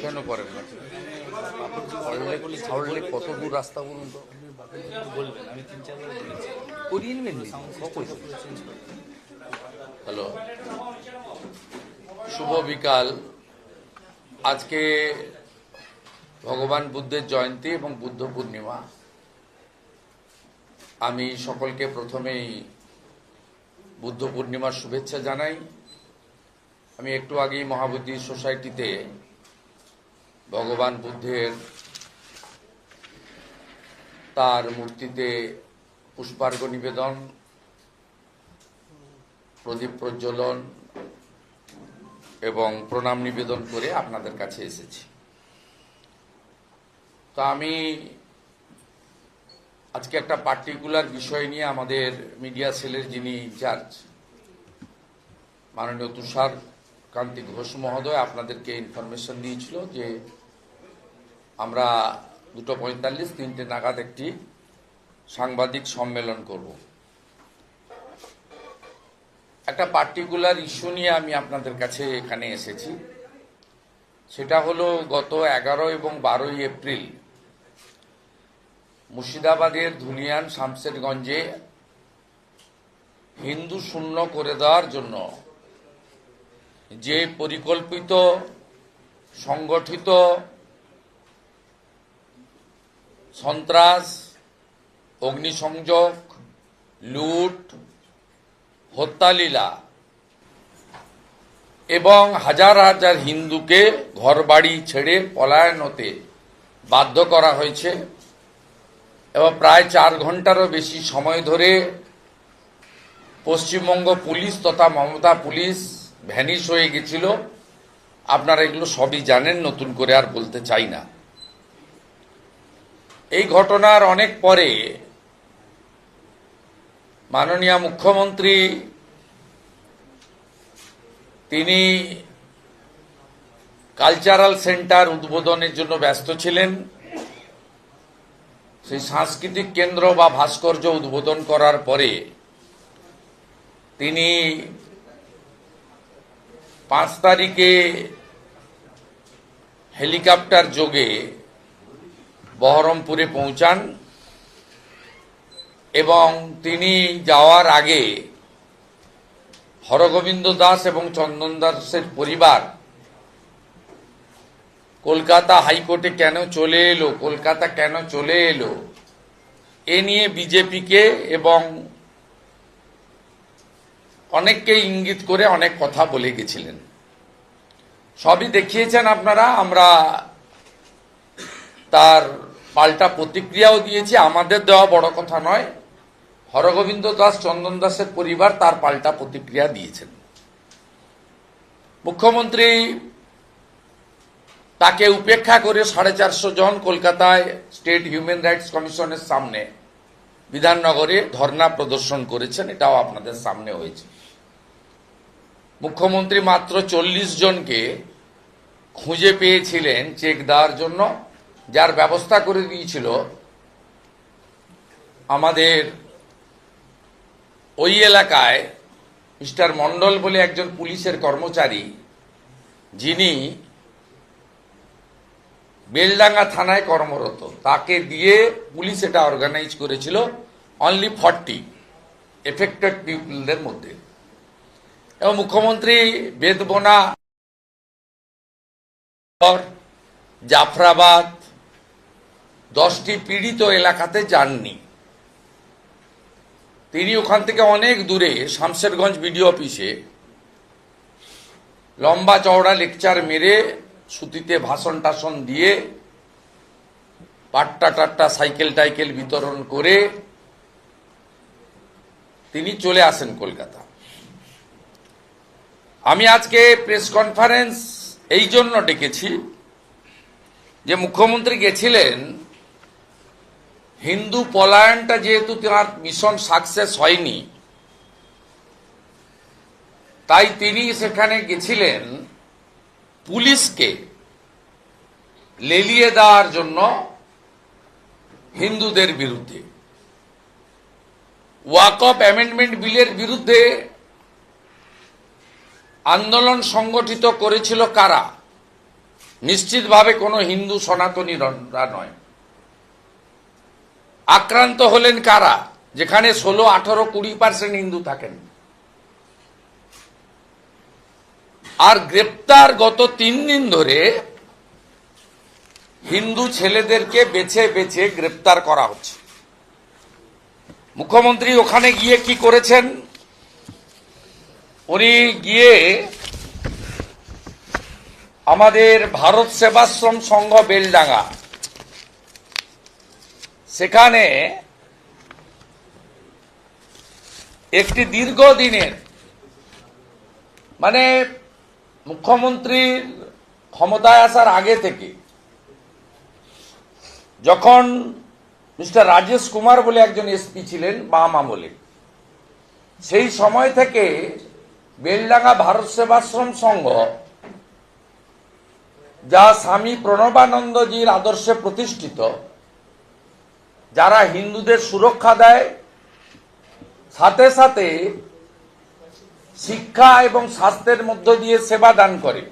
কেন করেন না? লেক- কত দূর রাস্তা বলুন তো? বলবেন আমি তিন বলেছি। করিয়ে নেবেন হ্যালো। শুভ বিকাল। আজকে ভগবান বুদ্ধের জয়ন্তী এবং বুদ্ধ পূর্ণিমা। আমি সকলকে প্রথমেই বুদ্ধ পূর্ণিমার শুভেচ্ছা জানাই। আমি একটু আগেই মহাবুদ্ধি সোসাইটিতে ভগবান বুদ্ধের তার মূর্তিতে পুষ্পার্ঘ্য নিবেদন, প্রদীপ প্রজ্বলন এবং প্রণাম নিবেদন করে আপনাদের কাছে এসেছি। তো আমি আজকে একটা পার্টিকুলার বিষয় নিয়ে আমাদের মিডিয়া সেলের যিনি ইনচার্জ মাননীয় তুষার কান্তি ঘোষ মহোদয় আপনাদেরকে ইনফরমেশন দিয়েছিল যে আমরা দুটো পঁয়তাল্লিশ, তিনটে নাগাদ একটি সাংবাদিক সম্মেলন করব। একটা পার্টিকুলার ইস্যু নিয়ে আমি আপনাদের কাছে এখানে এসেছি। সেটা হলো গত এগারো এবং বারোই এপ্রিল মুর্শিদাবাদের ধুলিয়ান শামশেরগঞ্জে হিন্দু শূন্য করে দেওয়ার জন্য যে পরিকল্পিত, সংগঠিত সন্ত্রাস, অগ্নিসংযোগ, লুট, হত্যালীলা এবং হাজার হাজার হিন্দুকে ঘরবাড়ি ছেড়ে পলায়ন হতে বাধ্য করা হয়েছে এবং প্রায় চার ঘন্টারও বেশি সময় ধরে পশ্চিমবঙ্গ পুলিশ তথা মমতা পুলিশ ভ্যানিশ হয়ে গেছিল। আপনারা এগুলো সবই জানেন, নতুন করে আর বলতে চাই না। এই ঘটনার অনেক পরে মাননীয় মুখ্যমন্ত্রী, তিনি কালচারাল সেন্টার উদ্বোধনের জন্য ব্যস্ত ছিলেন। সেই সাংস্কৃতিক কেন্দ্র বা ভাস্কর্য উদ্বোধন করার পরে তিনি পাঁচ তারিখে হেলিকপ্টার যোগে বহরমপুরে পৌঁছান এবং তিনি যাওয়ার আগে হরগোবিন্দ দাস এবং চন্দন দাসের পরিবার কলকাতা হাইকোর্টে কেন চলে এলো, কলকাতা কেন চলে এলো, এ নিয়ে বিজেপিকে এবং অনেককে ইঙ্গিত করে অনেক কথা বলে গেছিলেন। সবই দেখিয়েছেন আপনারা, আমরা তার পাল্টা প্রতিক্রিয়াও দিয়েছি। আমাদের দেওয়া বড় কথা নয়, হরগোবিন্দ দাস, চন্দন দাসের পরিবার তার পাল্টা প্রতিক্রিয়া দিয়েছেন। মুখ্যমন্ত্রী তাকে উপেক্ষা করে সাড়ে চারশো জন কলকাতায় স্টেট হিউম্যান রাইটস কমিশনের সামনে বিধাননগরে ধর্ণা প্রদর্শন করেছেন, এটাও আপনাদের সামনে হয়েছে। মুখ্যমন্ত্রী মাত্র চল্লিশ জনকে খুঁজে পেয়েছিলেন চেক দেওয়ার জন্য, যার ব্যবস্থা করে দিয়েছিল আমাদের ওই এলাকায় মিস্টার মন্ডল বলে একজন পুলিশের কর্মচারী, যিনি বেলডাঙ্গা থানায় কর্মরত। তাকে দিয়ে পুলিশ এটা অর্গানাইজ করেছিল অনলি ফর্টি এফেক্টেড পিপলদের মধ্যে। এবং মুখ্যমন্ত্রী বেদবোনা জাফরাবাদ, দশটি পীড়িত এলাকাতে যাননি। তিনি ওখান থেকে অনেক দূরে, শামশেরগঞ্জ বিডিও অফিসে, লম্বা চওড়া লেকচার মেরে সুতিতে ভাষণ টাসন দিয়ে পাট্টা টাট্টা সাইকেল টাইকেল বিতরণ করে তিনি চলে আসেন কলকাতা। আমি আজকে প্রেস কনফারেন্স এই জন্য ডেকেছি যে মুখ্যমন্ত্রী গেছিলেন, হিন্দু পলায়নটা যেহেতু তার মিশন সাকসেস হয়নি, তাই তিনি সেখানে গেছিলেন পুলিশকে লেলিয়ে দেওয়ার জন্য হিন্দুদের বিরুদ্ধে। ওয়াক অফ অ্যামেন্ডমেন্ট বিলের বিরুদ্ধে আন্দোলন সংগঠিত করেছিল কারা? নিশ্চিতভাবে কোনো হিন্দু সনাতনীরা নয়। আক্রান্ত হলেন কারা? যেখানে ষোলো, আঠারো, কুড়ি পার্সেন্ট হিন্দু থাকেন। আর গ্রেপ্তার গত তিন দিন ধরে হিন্দু ছেলেদেরকে বেছে বেছে গ্রেপ্তার করা হচ্ছে। মুখ্যমন্ত্রী ওখানে গিয়ে কি করেছেন? উনি গিয়ে আমাদের ভারত সেবাশ্রম সংঘ বেলডাঙ্গা। সেখানে একটি দীর্ঘদিনের মানে মুখ্যমন্ত্রীর ক্ষমতায় আসার আগে থেকে, যখন মিস্টার রাজেশ কুমার বলে একজন এসপি ছিলেন, বাম আমলে, সেই সময় থেকে বেলডাঙ্গা ভারত সেবাশ্রম সংঘ, যা স্বামী প্রণবানন্দজির আদর্শে প্রতিষ্ঠিত, যারা হিন্দুদের সুরক্ষা দেয়, সাথে সাথে শিক্ষা এবং স্বাস্থ্যের মধ্য দিয়ে সেবা দান করে।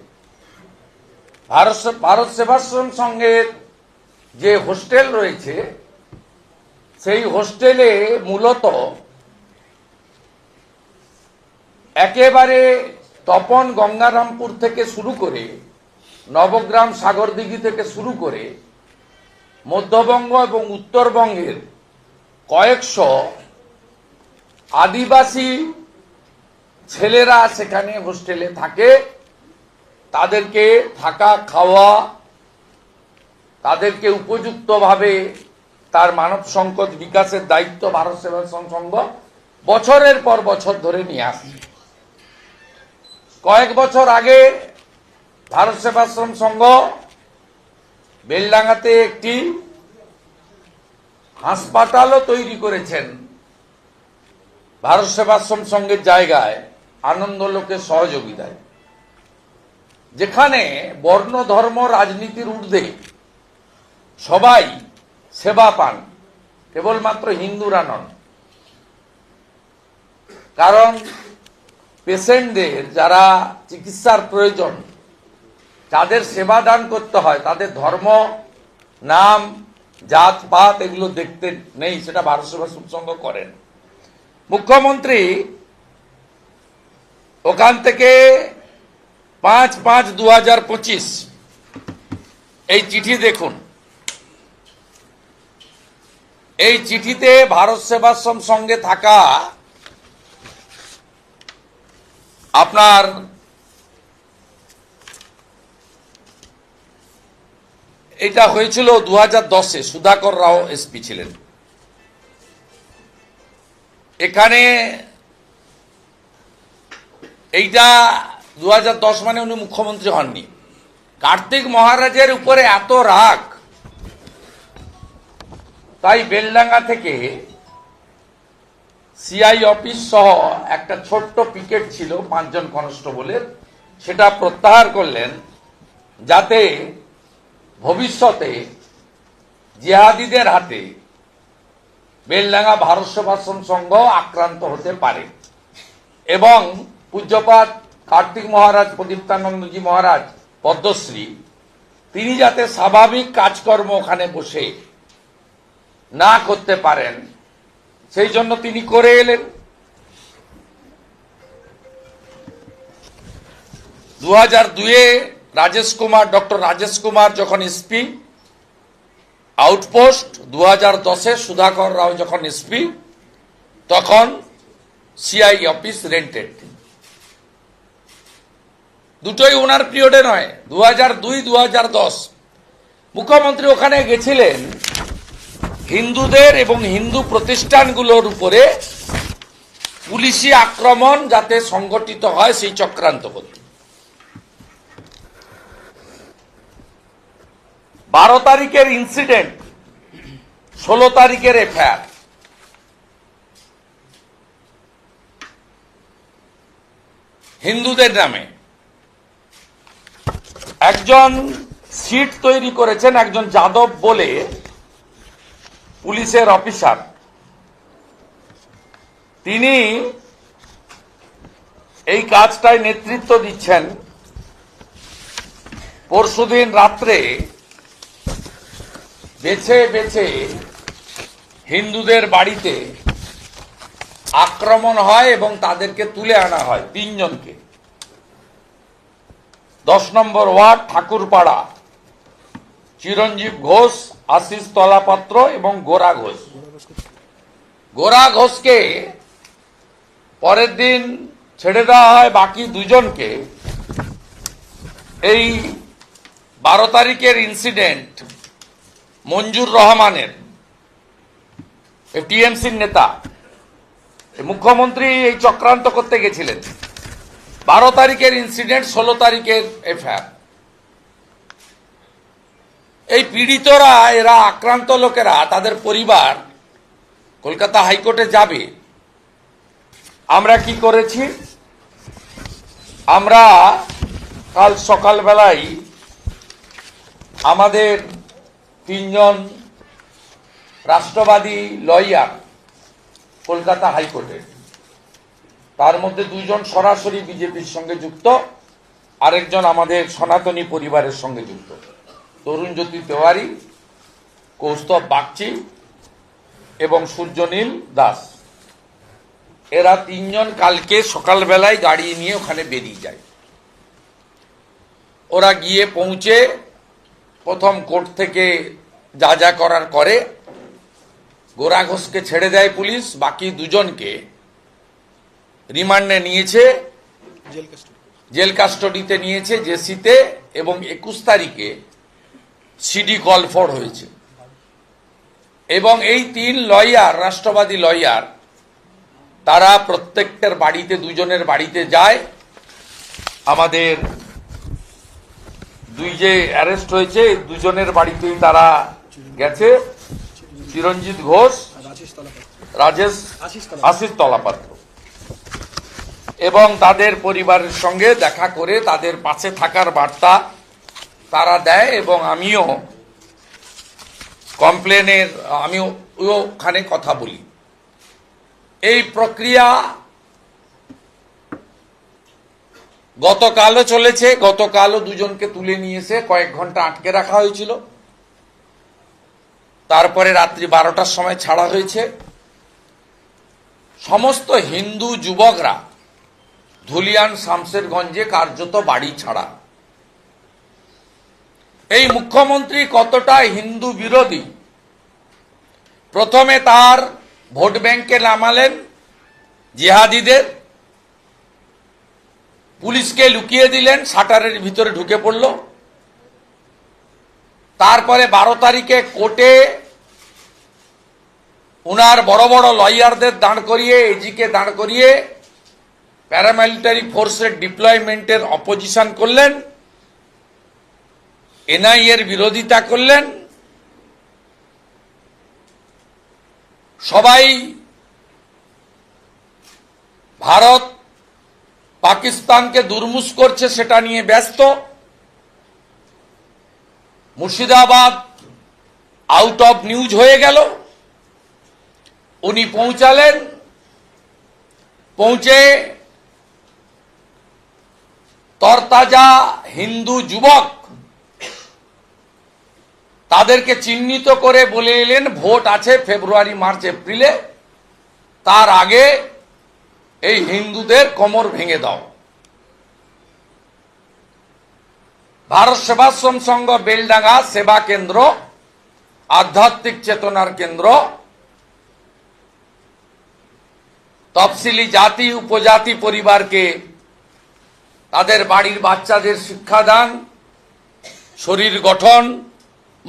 ভারত ভারত সেবাশ্রম সংঘের যে হোস্টেল রয়েছে, সেই হোস্টেলে মূলত একেবারে তপন গঙ্গারামপুর থেকে শুরু করে নবগ্রাম সাগরদিঘি থেকে শুরু করে মধ্যবঙ্গ এবং উত্তরবঙ্গের কয়েকশো আদিবাসী ছেলেরা সেখানে হোস্টেলে থাকে। তাদেরকে থাকা, খাওয়া, তাদেরকে উপযুক্তভাবে তার মানব সংকট বিকাশের দায়িত্ব ভারত সেবা সংঘ বছরের পর বছর ধরে নিয়ে আসছে কয়েক বছর আগে ভারত সেবাশ্রম সংঘ বেলডাঙ্গাতে একটি হাসপাতালও তৈরি করেছেন। ভারত সেবাশ্রম সংঘের জায়গায় আনন্দ লোকের সহযোগিতায়। যেখানে বর্ণ, ধর্ম, রাজনীতির ঊর্ধ্বে সবাই সেবা পান, কেবলমাত্র হিন্দুরা নন। কারণ পেশেন্টদের যারা চিকিৎসার প্রয়োজন, যাদের সেবা দান করতে হয়, তাদের ধর্ম, নাম, জাত, পাত এগুলো দেখতে নেই, সেটা ভারত সেবা সংঘ করেন। মুখ্যমন্ত্রী ওখান থেকে পাঁচ পাঁচ দু পঁচিশ এই চিঠি দেখুন। এই চিঠিতে ভারত সেবাশ্রম সঙ্গে থাকা আপনার এটা হয়েছিল দু হাজার দশে সুধাকর রাও এসপি ছিলেন। এখানে এইটা দু মানে উনি মুখ্যমন্ত্রী হননি। কার্তিক মহারাজের উপরে এত রাগ, তাই বেলডাঙ্গা থেকে সিআই অফিস সহ একটা ছোট্ট পিকেট ছিল, পাঁচজন কনস্টেবলের সেটা প্রত্যাহার করলেন যাতে ভবিষ্যতে জিহাদিদের হাতে বেলডাঙ্গা ভারত সেবাশ্রম সংঘ আক্রান্ত হতে পারে। এবং পূজ্যপাত কার্তিক মহারাজ, প্রদীপ্তানন্দজি মহারাজ, পদ্মশ্রী, তিনি যাতে স্বাভাবিক কাজকর্ম ওখানে বসে না করতে পারেন সেই জন্য তিনি করে এলেন। দু হাজার দুয়ে রাজেশ কুমার, ডক্টর রাজেশ কুমার যখন এসপি, আউটপোস্ট দু হাজার দশে সুধাকর রাও যখন এসপি, তখন সিআই অফিস রেন্টেড। দুটোই ওনার পিরিয়ডে নয় দু হাজার দুই দু হাজার দশ। মুখ্যমন্ত্রী ওখানে গেছিলেন হিন্দুদের এবং হিন্দু প্রতিষ্ঠানগুলোর উপরে পুলিশি আক্রমণ যাতে সংগঠিত হয় সেই চক্রান্ত করতে বারো তারিখের ইনসিডেন্ট ষোলো তারিখের এফআইআর। হিন্দুদের নামে। একজন সিট তৈরি করেছেন, একজন যাদব বলে পুলিশের অফিসার। তিনি এই কাজটায় নেতৃত্ব দিচ্ছেন। পরশুদিন রাত্রে বেছে বেছে হিন্দুদের বাড়িতে আক্রমণ হয় এবং তাদেরকে তুলে আনা হয় তিনজনকে। দশ নম্বর ওয়ার্ড, ঠাকুরপাড়া। চিরঞ্জীব ঘোষ, আশিস তলাপাত্র এবং গোরা ঘোষ। গোরা ঘোষকে পরের দিন ছেড়ে দেওয়া হয় বাকি দুজনকে। এই বারো তারিখের ইনসিডেন্ট মঞ্জুর রহমানের টিএমসির নেতা। মুখ্যমন্ত্রী এই চক্রান্ত করতে গেছিলেন। বারো তারিখের ইনসিডেন্ট ষোলো তারিখের এফআইআর এই পীড়িতরা, এরা আক্রান্ত লোকেরা, তাদের পরিবার কলকাতা হাইকোর্টে যাবে। আমরা কি করেছি? আমরা কাল সকালবেলায় আমাদের তিনজন রাষ্ট্রবাদী লয়ার কলকাতা হাইকোর্টে, তার মধ্যে দুইজন সরাসরি বিজেপির সঙ্গে যুক্ত, আরেকজন আমাদের সনাতনী পরিবারের সঙ্গে যুক্ত। তরুণ জ্যোতি তেওয়ারি কৌস্তব বাগচি এবং সূর্যনীল দাস। এরা তিনজন কালকে সকালবেলায় গাড়ি নিয়ে ওখানে বেরিয়ে যায়। ওরা গিয়ে পৌঁছে প্রথম কোর্ট থেকে যা যা করার করে। গোরা ঘোষকে ছেড়ে দেয় পুলিশ বাকি দুজনকে রিমান্ডে নিয়েছে। জেল কাস্টডিতে। নিয়েছে জেসিতে এবং একুশ তারিখে সিডি কল ফর হয়েছে। এবং এই তিন লয়ার, রাষ্ট্রবাদী লয়ার, তারা প্রত্যেকটার বাড়িতে, দুজনের বাড়িতে যায়। আমাদের দুই যে অ্যারেস্ট হয়েছে, দুজনের বাড়িতেই তারা গেছে। চিরঞ্জিত ঘোষ, রাজেশ আশিস তলাপাত্র। এবং তাদের পরিবারের সঙ্গে দেখা করে তাদের পাশে থাকার বার্তা তারা দেয় এবং আমিও কমপ্লেনের, আমিও ওখানে কথা বলি। এই প্রক্রিয়া গতকালও চলেছে, গতকালও দুজনকে তুলে নিয়ে এসে কয়েক ঘণ্টা আটকে রাখা হয়েছিল। তারপরে রাত্রি বারোটার সময় ছাড়া হয়েছে। সমস্ত হিন্দু যুবকরা ধুলিয়ান শামসেরগঞ্জে কার্যত বাড়ি ছাড়া। এই মুখ্যমন্ত্রী কতটা হিন্দু বিরোধী? প্রথমে তার ভোট ব্যাংকে নামালেন জিহাদিদের, পুলিশকে লুকিয়ে দিলেন, শাটারের ভিতরে ঢুকে পড়ল। তারপরে বারো তারিখে কোর্টে উনার বড় বড় লয়ারদের দাঁড় করিয়ে, এজিকে দাঁড় করিয়ে, প্যারামিলিটারি ফোর্সের ডিপ্লয়মেন্টের অপোজিশন করলেন। এনআই এর বিরোধিতা করলেন। সবাই ভারত পাকিস্তানকে দুর্মুষ করছে সেটা নিয়ে ব্যস্ত। মুর্শিদাবাদ আউট অফ নিউজ হয়ে গেল। উনি পৌঁছালেন। পৌঁছে তরতাজা হিন্দু যুবক তাদেরকে চিহ্নিত করে বলে এলেন, ভোট আছে ফেব্রুয়ারি, মার্চ, এপ্রিলে। তার আগে এই হিন্দুদের কোমর ভেঙে দাও। ভারত সেবাশ্রম সংঘ, বেলডাঙ্গা সেবা কেন্দ্র, আধ্যাত্মিক চেতনার কেন্দ্র, তফসিলি জাতি, উপজাতি পরিবারকে তাদের বাড়ির বাচ্চাদের শিক্ষাদান, শরীর গঠন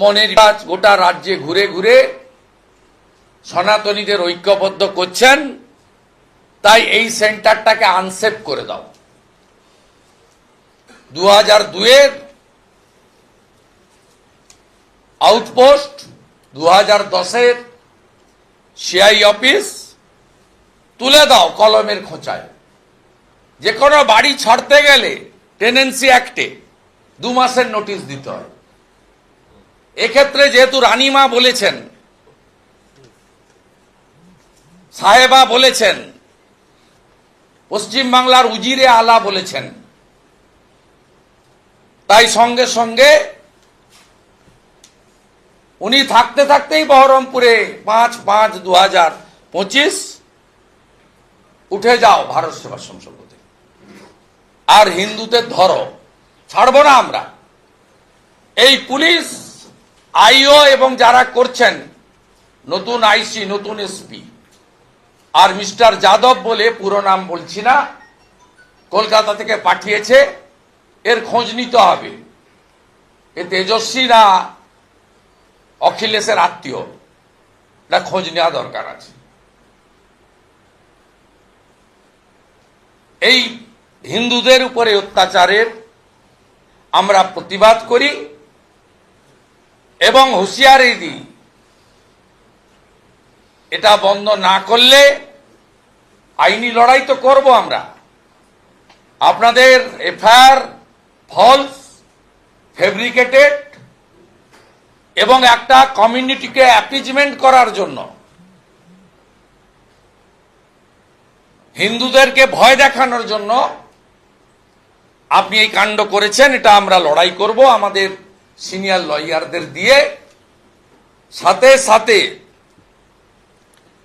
মনের কাজ গোটা রাজ্যে ঘুরে ঘুরে সনাতনীদের ঐক্যবদ্ধ করছেন, তাই এই সেন্টারটাকে আনসেপ করে দাও। দু হাজার দুয়ের আউটপোস্ট দু হাজার দশের সিআই অফিস, তুলে দাও কলমের খোঁচায়। যে কোনো বাড়ি ছাড়তে গেলে টেনেন্সি অ্যাক্টে দু মাসের নোটিশ দিতে হয়। এক্ষেত্রে যেহেতু রানীমা বলেছেন, সাহেবা বলেছেন পশ্চিমবাংলার উজিরে আলা বলেছেন, তাই সঙ্গে সঙ্গে উনি থাকতে থাকতেই বহরমপুরে পাঁচ পাঁচ দু হাজার পঁচিশ উঠে যাও ভারত সেবাশ্রম সংঘ আর হিন্দুদের ধরো, ছাড়বো না আমরা। এই পুলিশ আইও এবং যারা করছেন, নতুন আইসি, নতুন এসপি, আর মিস্টার যাদব বলে পুরো নাম বলছি না, কলকাতা থেকে পাঠিয়েছে, এর খোঁজ নিতে হবে। এ তেজস্বী না অখিলেশের আত্মীয়? এটা খোঁজ নেওয়া দরকার আছে। এই হিন্দুদের উপরে অত্যাচারের আমরা প্রতিবাদ করি। এবং হুঁশিয়ারি দিই। এটা বন্ধ না করলে আইনি লড়াই তো করব আমরা। আপনাদের এফআইআর ফলস ফেব্রিকেটেড এবং একটা কমিউনিটিকে অ্যাপিজমেন্ট করার জন্য। হিন্দুদেরকে ভয় দেখানোর জন্য আপনি এই কাণ্ড করেছেন, এটা আমরা লড়াই করব, আমাদের সিনিয়র লয়ারদের দিয়ে সাথে সাথে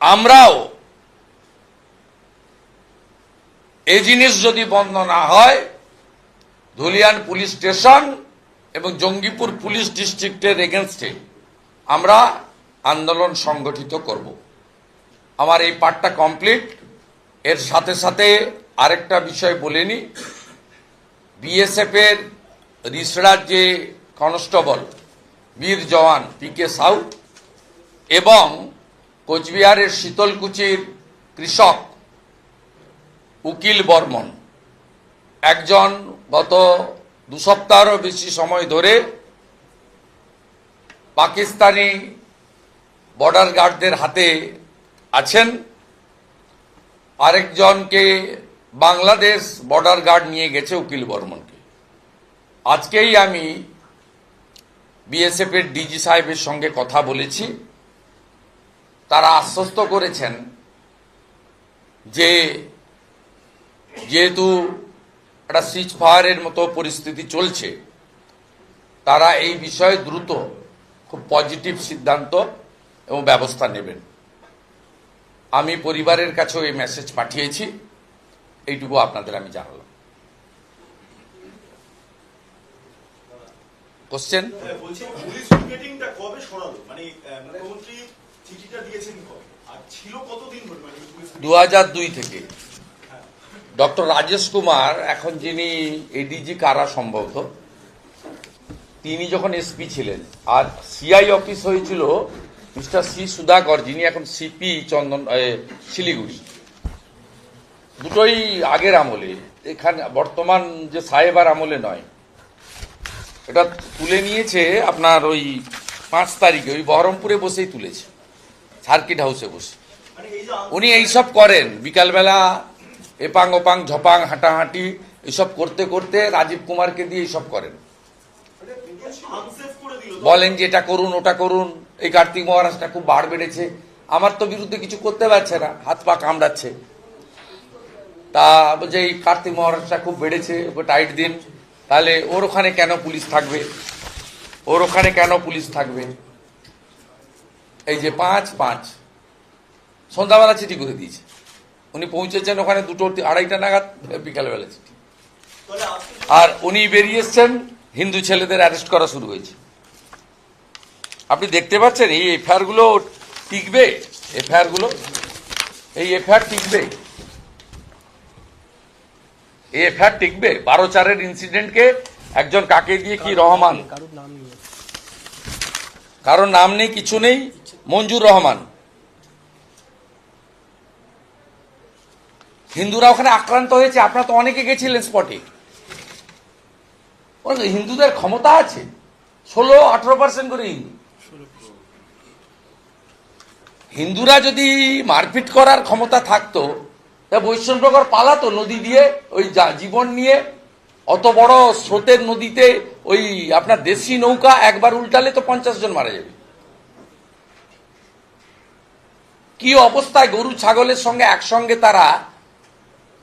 আমরাও এই জিনিস যদি বন্ধ না হয়, ধুলিয়ান পুলিশ স্টেশন এবং জঙ্গিপুর পুলিশ ডিস্ট্রিক্টের এগেনস্টে আমরা আন্দোলন সংগঠিত করব। আমার এই পার্টটা কমপ্লিট। এর সাথে সাথে আরেকটা বিষয় বলে নি। বিএসএফ এর রিসড়ার যে কনস্টেবল, বীর জওয়ান পি কে সাউ এবং কোচবিহারের শীতলকুচির কৃষক উকিল বর্মন। একজন গত দু সপ্তাহেরও বেশি সময় ধরে পাকিস্তানি বর্ডার গার্ডদের হাতে আছেন। আরেকজনকে বাংলাদেশ বর্ডার গার্ড নিয়ে গেছে উকিল বর্মনকে। আজকেই আমি বিএসএফ এর ডিজি সাহেবের সঙ্গে কথা বলেছি। তারা আশ্বস্ত করেছেন যে যেহেতু একটা সিজ ফায়ারের মতো পরিস্থিতি চলছে, তারা এই বিষয়ে দ্রুত খুব পজিটিভ সিদ্ধান্ত এবং ব্যবস্থা নেবেন। আমি পরিবারের কাছেও এই মেসেজ পাঠিয়েছি। এইটুকু আপনাদের আমি জানালাম কোশ্চেন হ্যাঁ, বলছি পুলিশ পিকেটিংটা কবে সরালো মানে আহ, মুখ্যমন্ত্রী চিঠিটা দিয়েছেন কবে আর ছিল কতদিন ধরে মানে পুলিশ দু হাজার দুই থেকে। ডক্টর রাজেশ কুমার এখন যিনি এডিজি কারা সম্ভবত তিনি যখন এসপি ছিলেন আর সিআই অফিস হয়েছিল মিস্টার সি সুধাকর যিনি এখন সিপি চন্দন শিলিগুড়ি। দুটোই আগের আমলে। এখানে বর্তমান যে সাহেবার আমলে নয়। এটা তুলে নিয়েছে আপনার ওই পাঁচ তারিখে, ওই বহরমপুরে বসেই তুলেছে, সার্কিট হাউসে বসে। উনি এইসব করেন, বিকালবেলা এপাং ওপাং, ঝপাং, হাঁটাহাঁটি, এইসব করতে করতে রাজীব কুমারকে দিয়ে এইসব করেন। বলেন যে এটা করুন, ওটা করুন, এই কার্তিক মহারাজটা খুব বাড় বেড়েছে। আমার তো বিরুদ্ধে কিছু করতে পারছে না, হাত পা কামড়াচ্ছে। তা বলছে এই কার্তিক মহারাজটা খুব বেড়েছে টাইট দিন। তাহলে ওর ওখানে কেন পুলিশ থাকবে? ওর ওখানে কেন পুলিশ থাকবে? এই যে পাঁচ পাঁচ। সন্ধ্যাবেলা চিঠি করে দিয়েছে। উনি পৌঁছেছেন ওখানে দুটো আড়াইটা নাগাদ, বিকালবেলা চিঠি। আর উনি বেরিয়ে এসছেন, হিন্দু ছেলেদের অ্যারেস্ট করা শুরু হয়েছে। আপনি দেখতে পাচ্ছেন এই এফআইআরগুলো টিকবে? এফআইআরগুলো? এই এফআইআর টিকবে? এই এফআইআর টিকবে? বারো চারের ইনসিডেন্টকে একজন কাকে দিয়ে কি রহমান? কারোর নাম নেই, কিছু নেই? মঞ্জুর রহমান। হিন্দুরা ওখানে আক্রান্ত হয়েছে, আপনারা তো অনেকে গেছিলেন স্পটে হিন্দুদের ক্ষমতা আছে। ষোলো, আঠারো পার্সেন্ট করে হিন্দু। হিন্দুরা যদি মারপিট করার ক্ষমতা থাকতো বৈষ্ণবনগর পালাতো নদী দিয়ে, ওই যা- জীবন নিয়ে। অত বড় স্রোতের নদীতে ওই আপনার দেশি নৌকা একবার উল্টালে তো পঞ্চাশ জন মারা যাবে। কি অবস্থায় গরু ছাগলের সঙ্গে একসঙ্গে তারা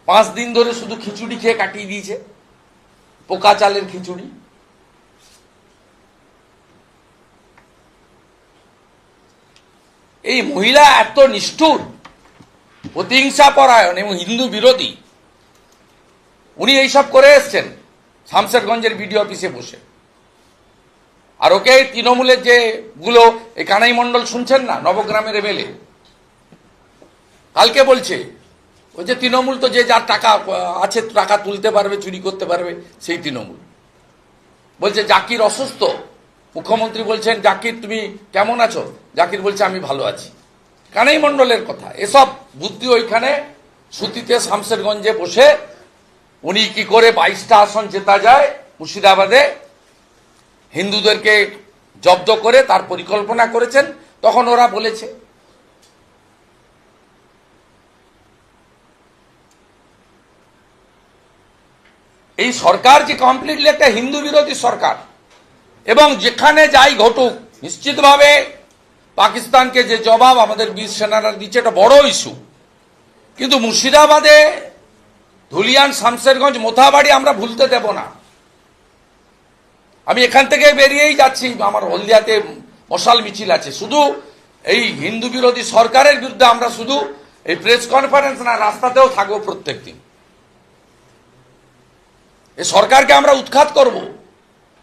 পাঁচ দিন ধরে শুধু খিচুড়ি খেয়ে কাটিয়ে দিয়েছে? পোকা চালের খিচুড়ি? এই মহিলা এত নিষ্ঠুর। প্রতিহিংসা পরায়ণ এবং হিন্দু বিরোধী। উনি এইসব করে এসছেন, শামশেরগঞ্জের বিডিও অফিসে বসে। আর ওকে তৃণমূলের যে গুলো, এই কানাই মণ্ডল শুনছেন না? নবগ্রামের এমএলএ কালকে বলছে, ওই যে তৃণমূল তো যে যার টাকা আছে, টাকা তুলতে পারবে, চুরি করতে পারবে, সেই তৃণমূল। বলছে, জাকির অসুস্থ? মুখ্যমন্ত্রী বলছেন, জাকির, তুমি কেমন আছো? জাকির বলছে, আমি ভালো আছি। কানাই মণ্ডলের কথা। এসব বুদ্ধি ওইখানে সুতিতে শামশেরগঞ্জে বসে উনি কি করে বাইশটা আসন জেতা যায় মুর্শিদাবাদে, হিন্দুদেরকে জব্দ করে তার পরিকল্পনা করেছেন, তখন ওরা বলেছে। এই সরকার যে কমপ্লিটলি একটা হিন্দু বিরোধী সরকার, এবং যেখানে যাই ঘটুক, নিশ্চিতভাবে পাকিস্তানকে যে জবাব আমাদের বীর সেনারা দিচ্ছে, এটা বড় ইস্যু কিন্তু মুর্শিদাবাদে ধুলিয়ান শামশেরগঞ্জ মোথাবাড়ি আমরা ভুলতে দেব না। আমি এখান থেকে বেরিয়েই যাচ্ছি, আমার হলদিয়াতে মশাল মিছিল আছে। শুধু এই হিন্দু বিরোধী সরকারের বিরুদ্ধে আমরা শুধু এই প্রেস কনফারেন্স না, রাস্তাতেও থাকব প্রত্যেক দিন এই সরকারকে আমরা উৎখাত করব।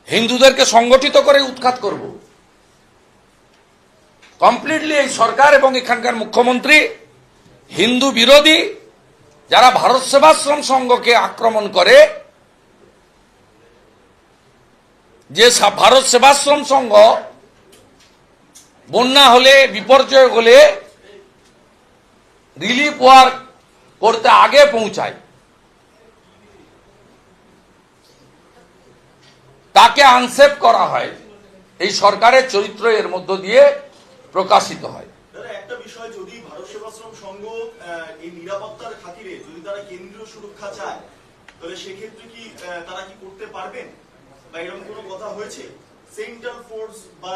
হিন্দুদেরকে সংগঠিত করে উৎখাত করব। কমপ্লিটলি এই সরকার এবং এখানকার মুখ্যমন্ত্রী, হিন্দু বিরোধী, যারা ভারত সেবাশ্রম সংঘকে আক্রমণ করে, যে ভারত সেবাশ্রম সংঘ বন্যা হলে, বিপর্যয় হলে রিলিফ ওয়ার্ক করতে আগে পৌঁছায়। তাকে আনসেপ করা হয়। এই সরকারের চরিত্র এর মধ্য দিয়ে প্রকাশিত হয়। একটা বিষয় যদি ভারত সেবাশ্রম সংঘ এই নিরাপত্তার খাতিরে যদি তারা কেন্দ্রীয় সুরক্ষা চায় তাহলে সেক্ষেত্রে কি তারা কি করতে পারবেন? বা এরকম কোনো কথা হয়েছে? সেন্ট্রাল ফোর্স বা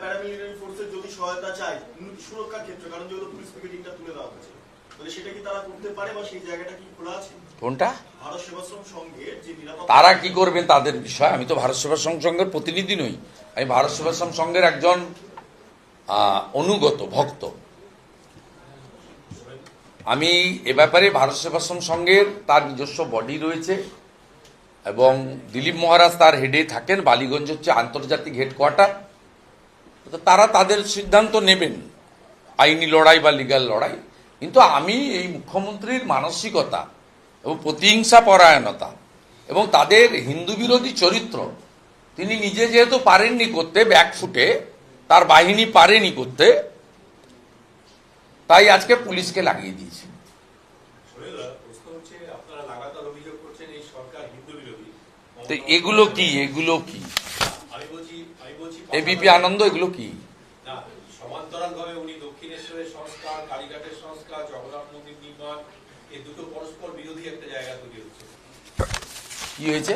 প্যারামিলিটারি ফোর্সের যদি সহায়তা চায় সুরক্ষার ক্ষেত্রে কারণ যেহেতু পুলিশ পিকেটিংটা তুলে দেওয়া হয়েছে তাহলে সেটা কি তারা করতে পারে বা সেই জায়গাটা কি খোলা আছে? কোনটা? ভারত সেবাশ্রম সংঘের যে তারা কি করবেন তাদের বিষয়? আমি তো ভারত সেবাশ্রম সংঘের প্রতিনিধি নই। আমি ভারত সেবাশ্রম সংঘের একজন অনুগত, ভক্ত। আমি এ ব্যাপারে ভারত সেবাশ্রম সংঘের তার নিজস্ব বডি রয়েছে এবং দিলীপ মহারাজ তার হেডে থাকেন। বালিগঞ্জ হচ্ছে আন্তর্জাতিক হেডকোয়ার্টার তারা তাদের সিদ্ধান্ত নেবেন। আইনি লড়াই বা লিগাল লড়াই। কিন্তু আমি এই মুখ্যমন্ত্রীর মানসিকতা এবং প্রতিহিংসা পরায়ণতা এবং তাদের হিন্দু বিরোধী চরিত্র, তিনি নিজে যেহেতু পারেননি করতে ব্যাকফুটে তার বাহিনী পারেনি করতে তাই আজকে পুলিশকে লাগিয়ে দিয়েছে। তো এগুলো কি? এগুলো কি? এবিপি আনন্দ এগুলো কি? না উনি দক্ষিণেশ্বরের সংস্কার কালীঘাটের সংস্কার জগন্নাথ মন্দির নির্মাণ এই দুটো পরস্পর বিরোধী একটা জায়গা তৈরি হচ্ছে। কি হয়েছে?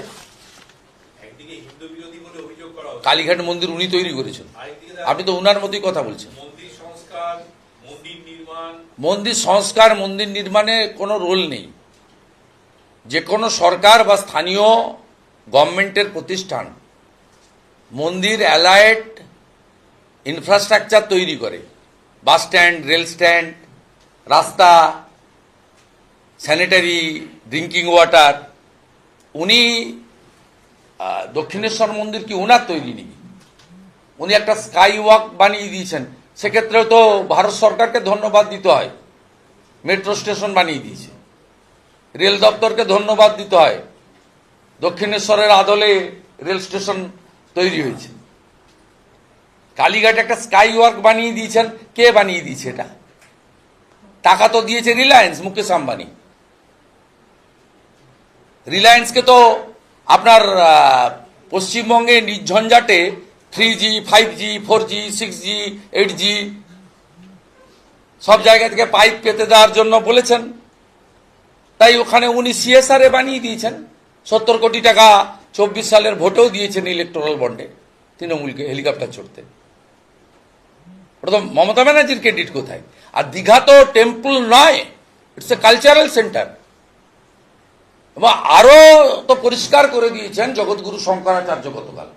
একদিকে হিন্দু বিরোধী বলে অভিযোগ করা কালীঘাট মন্দির উনি তৈরি করেছেন। আপনি তো উনার মতোই কথা বলছেন। মন্দির সংস্কার মন্দির নির্মাণ। কোনো রোল নেই। যে কোনো সরকার বা স্থানীয় গভর্নমেন্টের প্রতিষ্ঠান মন্দির অ্যালায়েড ইনফ্রাস্ট্রাকচার তৈরি করে। বাস স্ট্যান্ড রেল স্ট্যান্ড রাস্তা স্যানিটারি ড্রিঙ্কিং ওয়াটার। উনি দক্ষিণেশ্বর মন্দির কি ওনার তৈরি নেই উনি একটা স্কাই ওয়াক বানিয়ে দিয়েছেন। সেক্ষেত্রে তো ভারত সরকারকে ধন্যবাদ দিতে হয়। মেট্রো স্টেশন বানিয়ে দিয়েছে। রেল দপ্তরকে ধন্যবাদ দিতে হয়। দক্ষিণেশ্বরের আদলে রেল স্টেশন তৈরি হয়েছে। কালীঘাট একটা স্কাই ওয়ার্ক বানিয়ে দিয়েছেন। কে বানিয়ে দিয়েছে এটা? টাকা তো দিয়েছে রিলায়েন্স, মুকেশ আম্বানি। রিলায়েন্সকে তো আপনার পশ্চিমবঙ্গে নির্ঝঞ্ঝাটে three G five G four G six G eight G সব জায়গা থেকে পাইপ পেতে দেওয়ার জন্য বলেছেন। তাই ওখানে উনি সিএসআর বানিয়ে দিয়েছেন। সত্তর কোটি টাকা চব্বিশ সালের ভোটেও দিয়েছেন ইলেকট্রাল বন্ডে তৃণমূলকে হেলিকপ্টার চড়তে। তো মমতা ব্যানার্জির ক্রেডিট কোথায়? আর দীঘা তো টেম্পল নয় ইটস এ কালচারাল সেন্টার এবং আরও তো পরিষ্কার করে দিয়েছেন জগৎগুরু শঙ্করাচার্য গতকাল।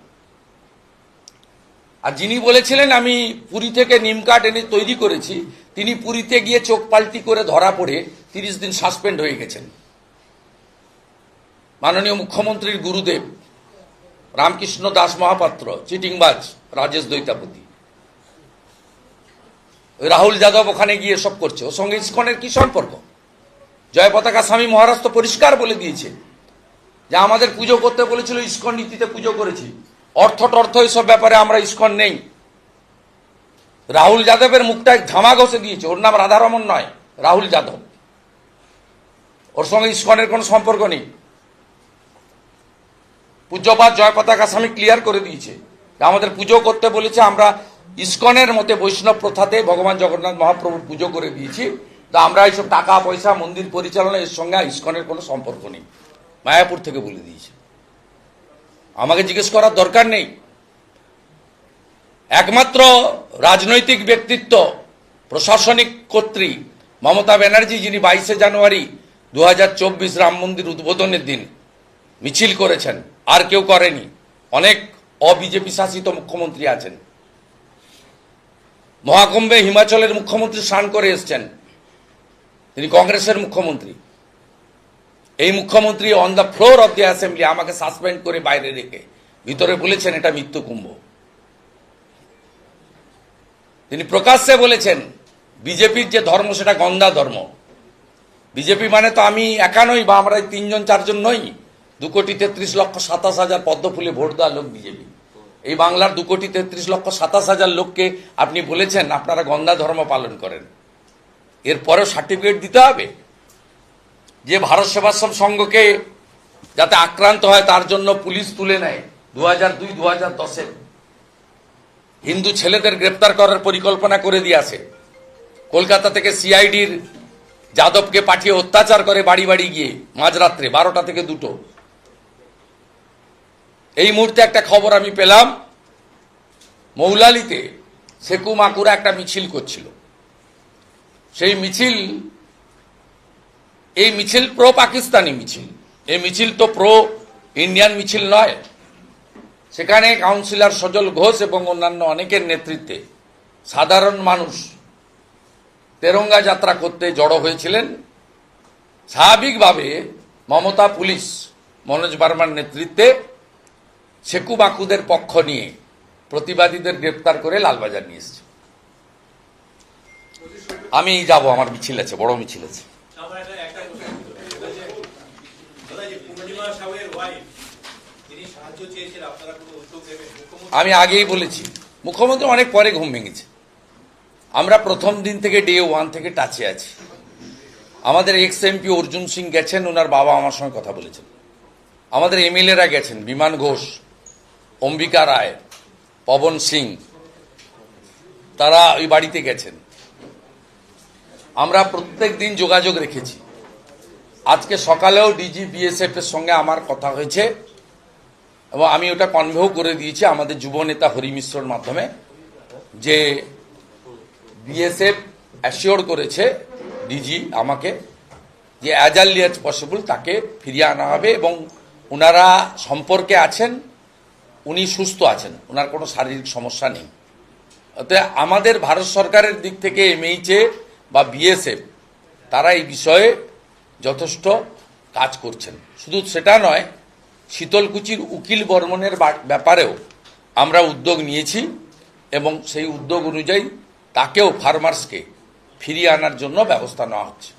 আর যিনি বলেছিলেন, আমি পুরী থেকে নিম কাঠ এনে তৈরি করেছি। তিনি পুরীতে গিয়ে চোখ পাল্টি করে ধরা পড়ে তিরিশ দিন সাসপেন্ড হয়ে গেছেন। মাননীয় মুখ্যমন্ত্রীর গুরুদেব রামকৃষ্ণ দাস মহাপাত্র, চিটিংবাজ রাজেশ দৈতাপতি রাহুল যাদব ওখানে গিয়ে সব করছে। ওর সঙ্গে ইস্কনের কি সম্পর্ক? জয় পতাকা স্বামী মহারাষ্ট্র পরিষ্কার বলে দিয়েছে। যে আমাদের পুজো করতে বলেছিল, ইস্কন নীতিতে পুজো করেছি। অর্থ টর্থ এইসব ব্যাপারে আমরা ইস্কন নেই। রাহুল যাদবের মুখটা ধামা ঘষে দিয়েছে। ওর নাম রাধারমন নয়, রাহুল যাদব। ওর সঙ্গে ইস্কনের কোনো সম্পর্ক নেই। পূজ্যপাত জয় পতাকা ক্লিয়ার করে দিয়েছে। আমাদের পুজো করতে বলেছে, আমরা ইস্কনের মতে বৈষ্ণব প্রথাতে ভগবান জগন্নাথ মহাপ্রভুর পুজো করে দিয়েছি। তো আমরা এইসব টাকা, পয়সা, মন্দির পরিচালনা, এর সঙ্গে ইস্কনের কোনো সম্পর্ক নেই। মায়াপুর থেকে বলে দিয়েছে। আমাকে জিজ্ঞেস করার দরকার নেই। একমাত্র রাজনৈতিক ব্যক্তিত্ব, প্রশাসনিক কর্ত্রী মমতা ব্যানার্জি, যিনি বাইশে জানুয়ারি দু রাম মন্দির উদ্বোধনের দিন মিছিল করেছেন, আর কেউ করেনি। অনেক অবিজেপি শাসিত মুখ্যমন্ত্রী আছেন। মহাকুম্ভে হিমাচলের মুখ্যমন্ত্রী স্নান করে এসছেন। তিনি কংগ্রেসের মুখ্যমন্ত্রী। এই মুখ্যমন্ত্রী on the floor of the assembly আমাকে সাসপেন্ড করে বাইরে রেখে। ভিতরে বলেছেন এটা মৃত্যু কুম্ভ। তিনি প্রকাশ্যে বলেছেন, বিজেপির যে ধর্ম সেটা গন্দা ধর্ম। বিজেপি মানে তো আমি একা নই বা আমরা তিনজন চারজন নই। দু কোটি তেত্রিশ লক্ষ সাতাশ হাজার পদ্ম ফুলে ভোট দেওয়া লোক বিজেপি। এই বাংলার দু কোটি তেত্রিশ লক্ষ সাতাশ হাজার লোককে আপনি বলেছেন আপনারা গন্দা ধর্ম পালন করেন। এরপরেও সার্টিফিকেট দিতে হবে। যে ভারত সেবাশ্রম সংঘকে যাতে আক্রান্ত হয়, তার জন্য পুলিশ তুলে নেয় দু হাজার দুই দু হাজার দশে হিন্দু ছেলেদের গ্রেপ্তার করার পরিকল্পনা করে দিয়েছে কলকাতা থেকে সিআইডির যাদবকে পাঠিয়ে অত্যাচার করে বাড়ি বাড়ি গিয়ে, মাঝরাত্রে বারোটা থেকে দুটো। এই মুহূর্তে একটা খবর আমি পেলাম, মৌলালিতে সেকু মাকুরা একটা মিছিল করছিল। সেই মিছিল এই মিছিল প্রো পাকিস্তানি মিছিল। এই মিছিল তো প্রো ইন্ডিয়ান মিছিল নয়। সেখানে কাউন্সিলর সজল ঘোষ এবং অন্যান্য অনেকের নেতৃত্বে সাধারণ মানুষ তেরঙ্গা যাত্রা করতে জড়ো হয়েছিলেন। স্বাভাবিকভাবে মমতা পুলিশ, মনোজ বার্মার নেতৃত্বে শেকু বাকুদের পক্ষ নিয়ে প্রতিবাদীদের গ্রেপ্তার করে লালবাজার নিয়ে এসছে। আমি যাব, আমার মিছিল আছে, বড় মিছিল আছে আমার একটা একটা প্রশ্ন ছিল। দাদা যে- দাদা আমি আগেই বলেছি, মুখ্যমন্ত্রী অনেক পরে ঘুম ভেঙেছে। আমরা প্রথম দিন থেকে ডে ওয়ান থেকে টাচে আছি। আমাদের এক্স এমপি অর্জুন সিং গেছেন ওনার বাবা আমার সঙ্গে কথা বলেছেন। আমাদের এমএলএরা গেছেন, বিমান ঘোষ, অম্বিকা রায়, পবন সিং, তারা ওই বাড়িতে গেছেন। আমরা প্রত্যেক দিন যোগাযোগ রেখেছি। আজকে সকালেও ডিজি বিএসএফ এর সঙ্গে আমার কথা হয়েছে এবং আমি ওটা কনভেও করে দিয়েছি আমাদের যুব নেতা হরি মিশ্রর মাধ্যমে যে বিএসএফ অ্যাসিওর করেছে ডিজি আমাকে যে অ্যাজ আর্লি পসিবল তাকে ফিরিয়ে আনা হবে এবং ওনারা সম্পর্কে আছেন, উনি সুস্থ আছেন ওনার কোনো শারীরিক সমস্যা নেই। অতএব আমাদের ভারত সরকারের দিক থেকে এমএইচএ বা বিএসএফ তারা এই বিষয়ে যথেষ্ট কাজ করছেন। শুধু সেটা নয়, শীতলকুচির উকিল বর্মনের ব্যাপারেও আমরা উদ্যোগ নিয়েছি এবং সেই উদ্যোগ অনুযায়ী তাকেও ফার্মার্সকে ফিরিয়ে আনার জন্য ব্যবস্থা নেওয়া হচ্ছে।